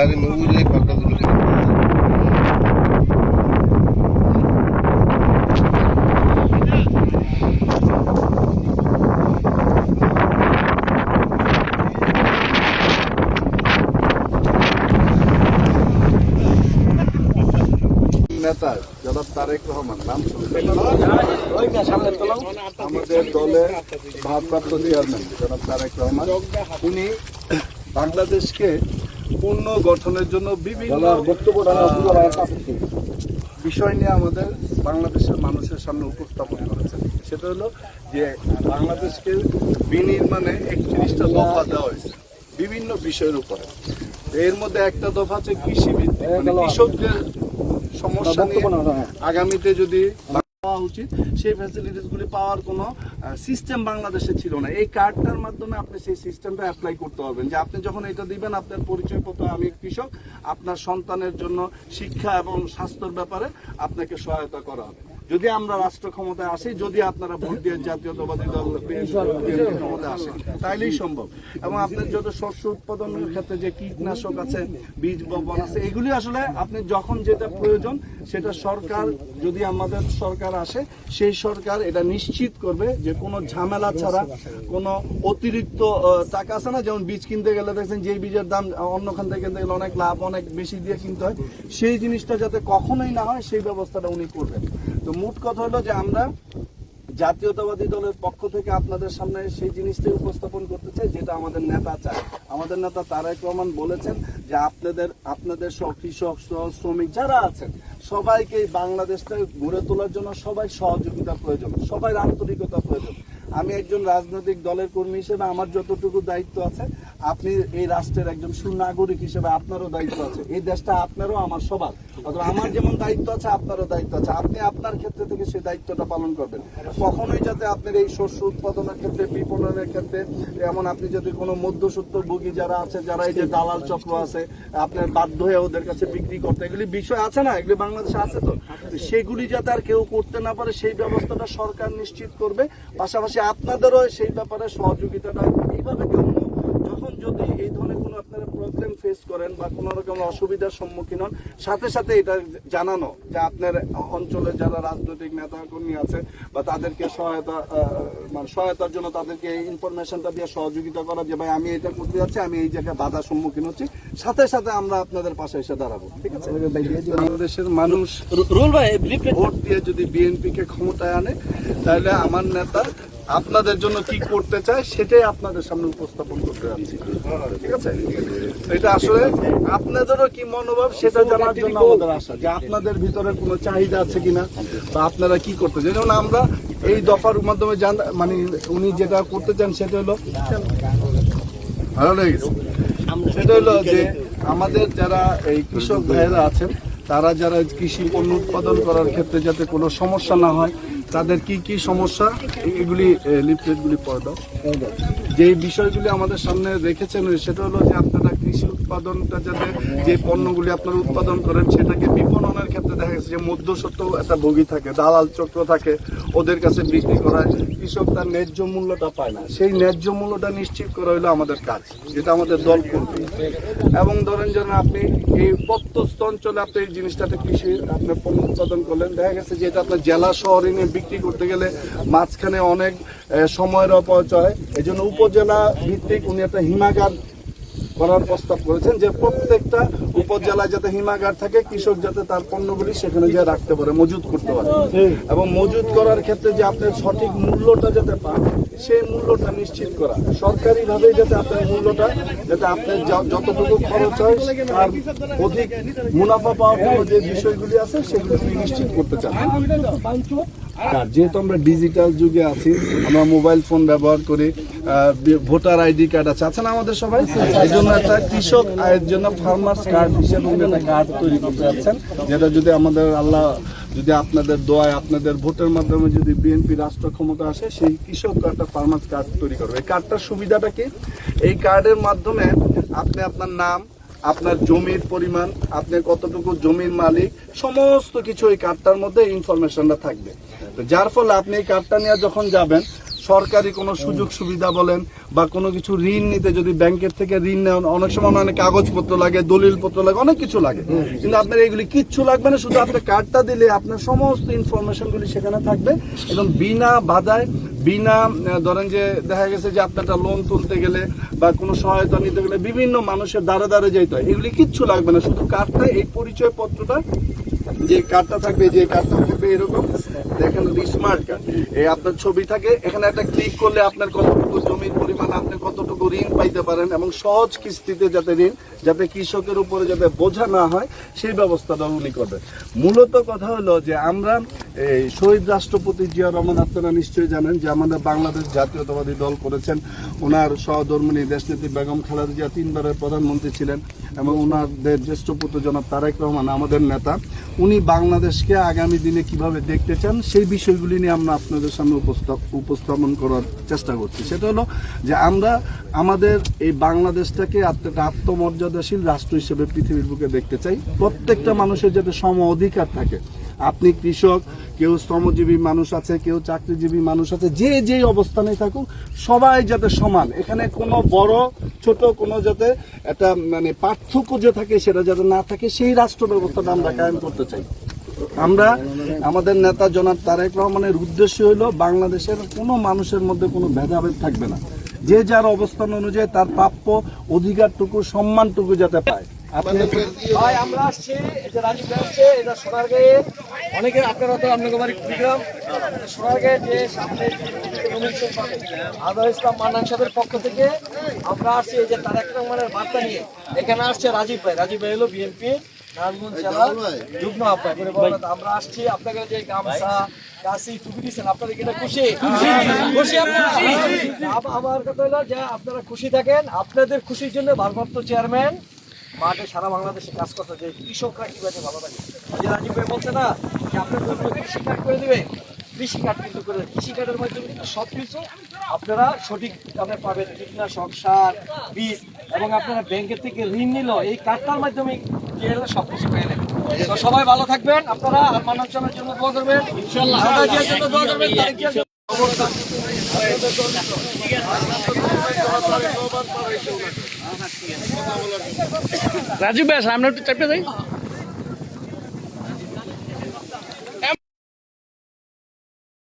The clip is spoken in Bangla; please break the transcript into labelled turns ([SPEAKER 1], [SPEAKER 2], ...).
[SPEAKER 1] বাইরে নবুলে পাল্টাগুলো
[SPEAKER 2] নেতা, জনাব তারেক রহমান, নাম আমাদের দলের ভারপ্রাপ্ত চেয়ারম্যান জনাব তারেক রহমান। উনি বাংলাদেশকে পূর্ণ গঠনের জন্য বিভিন্ন বিষয় নিয়ে আমাদের বাংলাদেশের মানুষের সামনে উপস্থাপন করেছেন। সেটা হলো যে বাংলাদেশকে বিনির্মাণে একত্রিশটা দফা দেওয়া হয়েছে বিভিন্ন বিষয়ের উপরে। এর মধ্যে একটা দফা আছে কৃষি ভিত্তিক মানে কৃষকদের সমস্যা নিয়ে আগামীতে যদি পাওয়া উচিত, সেই ফ্যাসিলিটিসগুলি পাওয়ার কোনো সিস্টেম বাংলাদেশে ছিল না। এই কার্ডটার মাধ্যমে আপনি সেই সিস্টেমটা অ্যাপ্লাই করতে পারবেন। যে আপনি যখন এটা দিবেন, আপনার পরিচয়পত্র, আমি কৃষক, আপনার সন্তানের জন্য শিক্ষা এবং স্বাস্থ্যর ব্যাপারে আপনাকে সহায়তা করা হবে। যদি আমরা রাষ্ট্র ক্ষমতায় আসি, যদি আপনারা ভোট দিয়ে জাতীয়তাবাদী দল ক্ষমতায় আসেন, তাইলেই সম্ভব। এবং আপনার যত শস্য উৎপাদনের ক্ষেত্রে যে কীটনাশক আছে, বীজ বপন আছে, এগুলি আসলে আপনি যখন যেটা প্রয়োজন, সেটা সরকার, যদি আমাদের সরকার আসে, সেই সরকার এটা নিশ্চিত করবে যে কোনো ঝামেলা ছাড়া, কোনো অতিরিক্ত টাকা আছে না, যেমন বীজ কিনতে গেলে দেখছেন যেই বীজের দাম অন্যখান থেকে কিনতে গেলে অনেক লাভ, অনেক বেশি দিয়ে কিনতে হয়, সেই জিনিসটা যাতে কখনোই না হয়, সেই ব্যবস্থাটা উনি করবেন। তো মোট কথা হলো যে আমরা জাতীয়তাবাদী দলের পক্ষ থেকে আপনাদের সামনে সেই জিনিসটাই উপস্থাপন করতে চাই, যেটা আমাদের নেতা চায়। আমাদের নেতা তারেক রহমান বলেছেন যে আপনাদের আপনাদের সব কৃষক, সহ শ্রমিক যারা আছেন, সবাইকে এই বাংলাদেশটা গড়ে তোলার জন্য সবাই সহযোগিতা প্রয়োজন, সবাই আন্তরিকতা প্রয়োজন। আমি একজন রাজনৈতিক দলের কর্মী হিসেবে আমার যতটুকু দায়িত্ব আছে আপনি এই রাষ্ট্রের একজন সুনাগরিক হিসেবে আপনারও দায়িত্ব আছে। এই দেশটা আপনারও, আমার সবার। অথবা আমার যেমন দায়িত্ব আছে, আপনারও দায়িত্ব আছে। আপনি আপনার ক্ষেত্রে থেকে সেই দায়িত্বটা পালন করবেন। কখনোই যাতে আপনার এই শস্য উৎপাদনের ক্ষেত্রে, বিপণনের ক্ষেত্রে, যেমন আপনি যদি কোনো মধ্যসূত্র ভোগী যারা আছে, যারা এই যে দালাল চক্র আছে, আপনার বাধ্য হয়ে ওদের কাছে বিক্রি করতে, এগুলি বিষয় আছে না? এগুলি বাংলাদেশে আছে তো? সেগুলি যাতে আর কেউ করতে না পারে, সেই ব্যবস্থাটা সরকার নিশ্চিত করবে। পাশাপাশি আপনাদেরও সেই ব্যাপারে সহযোগিতাটা এইভাবে কেউ যদি এই ধরনের কোনো আপনারা প্রবলেম ফেস করেন বা কোনো রকম অসুবিধার সম্মুখীন হন সাথে সাথে এটা জানানো যে আপনার অঞ্চলে যারা রাজনৈতিক নেতা কর্মী আছে বা তাদেরকে সহায়তা মানে সহায়তার জন্য তাদেরকে এই ইনফরমেশনটা দিয়ে সহযোগিতা করা যে ভাই আমি এটা করতে যাচ্ছি আমি এই জায়গায় বাধার সম্মুখীন হচ্ছি। সাথে সাথে আমরা আপনাদের পাশে এসে দাঁড়াবো ঠিক আছে? বাংলাদেশের মানুষ
[SPEAKER 3] রুল ভাই
[SPEAKER 2] ভোট দিয়ে যদি বিএনপি কে ক্ষমতায় আনে তাহলে আমার নেতা আপনাদের জন্য কি করতে চায় সেটাই আপনাদের সামনে উপস্থাপন করতে যাচ্ছি। ঠিক আছে? এটা আসলে আপনাদেরও কি মনোভাব সেটা জানার জন্য আমাদের আশা যে আপনাদের ভিতরে কোনো চাহিদা আছে কিনা বা আপনারা কি করতে চান? যেমন আমরা এই দফার মাধ্যমে জান মানে উনি যেটা করতে চান সেটা হলো ভালো লেগে গেছে সেটা হলো যে আমাদের যারা এই কৃষক ভাইয়েরা আছেন তারা যারা কৃষি পণ্য উৎপাদন করার ক্ষেত্রে যাতে কোনো সমস্যা না হয়, তাদের কি কি সমস্যা? এগুলি লিফলেটগুলি পড়ে দাও। যে বিষয়গুলি আমাদের সামনে রেখেছেন, সেটা হলো যে আপনারা উৎপাদনটা যাতে যে পণ্যগুলি আপনারা উৎপাদন করেন সেটাকে বিপণনের ক্ষেত্রে দেখা গেছে যে মধ্যসত্ত্ব একটা ভোগী থাকে, দালাল চক্র থাকে, ওদের কাছে বিক্রি করায়, কৃষক তার ন্যায্য মূল্যটা পায় না। সেই ন্যায্য মূল্যটা নিশ্চিত করা হলো আমাদের কাজ, যেটা আমাদের দল করবে। এবং ধরেন যেন আপনি এই প্রত্যস্ত অঞ্চলে আপনি এই জিনিসটাতে কৃষি, আপনি পণ্য উৎপাদন করলেন, দেখা গেছে যে এটা আপনার জেলা শহরে নিয়ে বিক্রি করতে গেলে মাঝখানে অনেক সময়ের অপচয়। এই জন্য উপজেলা ভিত্তিক উনি একটা হিমাগার করার প্রস্তাব করেছেন যে প্রত্যেকটা উপজেলায় যাতে হিমাগার থাকে কৃষক যাতে তার পণ্যগুলি সেখানে গিয়ে রাখতে পারে মজুত করতে পারে। এবং মজুত করার ক্ষেত্রে যে আপনার সঠিক মূল্যটা যাতে পান সেই মূল্যটা নিশ্চিত করা। সরকারিভাবে যাতে আপনার মূল্যটা যাতে আপনার যা- যতটুকু খরচ হয় তার অধিক মুনাফা পাওয়ার জন্য যে বিষয়গুলি আছে সেগুলি নিশ্চিত করতে চান। যেহেতু আমরা ডিজিটাল যুগে আছি, আমরা মোবাইল ফোন ব্যবহার করি ভোটার আইডি কার্ড আছে। আছে না আমাদের সবাই? এই জন্য একটা কৃষক আয়ের জন্য ফার্মার্স কার্ড হিসেবে একটা কার্ড তৈরি করতে যাচ্ছেন, যেটা যদি আমাদের আল্লাহ, যদি আপনাদের দোয়ায়, আপনাদের ভোটের মাধ্যমে যদি বিএনপি রাষ্ট্র ক্ষমতা আসে, সেই কৃষক একটা ফার্মার্স কার্ড তৈরি করবে। এই কার্ডটার সুবিধাটা কি? এই কার্ডের মাধ্যমে আপনি আপনার নাম আপনার জমির পরিমাণ, আপনি কতটুকু জমির মালিক, সমস্ত কিছু এই কার্ডটার মধ্যে ইনফরমেশনটা থাকবে। তো যার ফলে আপনি এই কার্ডটা নিয়ে যখন যাবেন, সরকারি কোনো সুযোগ সুবিধা বলেন বা কোনো কিছু ঋণ নিতে যদি ব্যাংকের থেকে ঋণ নেওয়া অনেক সময় অনেক কাগজপত্র লাগে দলিল পত্র লাগে, অনেক কিছু লাগে। কিন্তু আপনার এগুলি কিচ্ছু লাগবে না, শুধু আপনার কার্ডটা দিলে আপনার সমস্ত ইনফরমেশনগুলি সেখানে থাকবে এবং বিনা বাধায় বিনা ধরেন যে দেখা গেছে যে আপনারটা লোন তুলতে গেলে বা কোনো সহায়তা নিতে গেলে বিভিন্ন মানুষের দ্বারে দ্বারে যেতে হয়। এগুলি কিচ্ছু লাগবে না। শুধু কার্ডটা এই পরিচয় পত্রটা যে কার্ডটা থাকবে, যে কার্ডটা থাকবে এরকম? দেখেন স্মার্ট কার্ড এই আপনার ছবি থাকে, এখানে একটা ক্লিক করলে আপনার কতটুকু জমির পরিমাণ, আপনি কতটুকু ঋণ পাইতে পারেন এবং সহজ কিস্তিতে যাতে ঋণ, যাতে কৃষকের উপরে যাতে বোঝা না হয়, সেই ব্যবস্থাটা উনি করবে মূলত কথা হলো যে আমরা, এই শহীদ রাষ্ট্রপতি জিয়া রহমান আপনারা নিশ্চয়ই জানেন যে আমাদের বাংলাদেশ জাতীয়তাবাদী দল করেছেন। ওনার সহধর্মিনী দেশনেত্রী বেগম খালেদা জিয়া তিনবারের প্রধানমন্ত্রী ছিলেন এবং ওনাদের জ্যেষ্ঠ পুত্র জনাব তারেক রহমান আমাদের নেতা। উনি বাংলাদেশকে আগামী দিনে কীভাবে দেখতে চান, সেই বিষয়গুলি নিয়ে আমরা আপনাদের সামনে উপস্থাপ- উপস্থাপন করার চেষ্টা করছি। সেটা হলো যে আমরা আমাদের এই বাংলাদেশটাকে একটা আত্মমর্যাদাশীল রাষ্ট্র হিসেবে পৃথিবীর বুকে দেখতে চাই। প্রত্যেকটা মানুষের যাতে সম অধিকার থাকে। আপনি কৃষক, কেউ শ্রমজীবী মানুষ আছে, কেউ চাকরিজীবী মানুষ আছে, যে যেই অবস্থানে থাকুক, সবাই যাতে সমান। এখানে কোনো বড়, ছোট, কোনো যাতে একটা মানে পার্থক্য যে থাকে, সেটা যাতে না থাকে, সেই রাষ্ট্র ব্যবস্থাটা আমরা কায়েম করতে চাই। আমরা আমাদের নেতা জনাব তারেক রহমানের উদ্দেশ্য হলো বাংলাদেশের কোনো মানুষের মধ্যে কোনো ভেদাভেদ থাকবে না। যে যার অবস্থান অনুযায়ী তার প্রাপ্য অধিকারটুকু, সম্মানটুকু যাতে পায়।
[SPEAKER 1] আমরা আসছি অনেকে পক্ষ থেকে আমরা আসছি এই যে বার্তা নিয়ে। এখানে আসছে রাজীব ভাই। রাজীব ভাই হলো বিএনপি। আমরা আসছি আপনাকে যে গামছা কাশি টুপি দিচ্ছেন আপনাদের এটা খুশি? আমার কথা হলো যে আপনারা খুশি থাকেন। আপনাদের খুশির জন্য ভারপ্রাপ্ত চেয়ারম্যান মাঠে সারা বাংলাদেশে কাজ করতে যে কৃষকরা কীভাবে ভালো থাকে যে রাজীব ভাই বলছে না যে আপনাদের জন্য কৃষি কাজ করে দিবে। কৃষি কার্ড কিন্তু করে দেবে। কৃষি কার্ডের মাধ্যমে কিন্তু সব কিছু আপনারা সঠিক দামে পাবেন। কীটনাশক সার বীজ এবং আপনারা ব্যাংকের থেকে ঋণ নিল এই কার্ডটার মাধ্যমে সব কিছু পেয়ে নেবেন তো সবাই ভালো থাকবেন আপনারা আর মানব জন্য দোয়া করবেন। দোয়া
[SPEAKER 3] রাজীব ভাই সামনে একটু চাপতে যাই।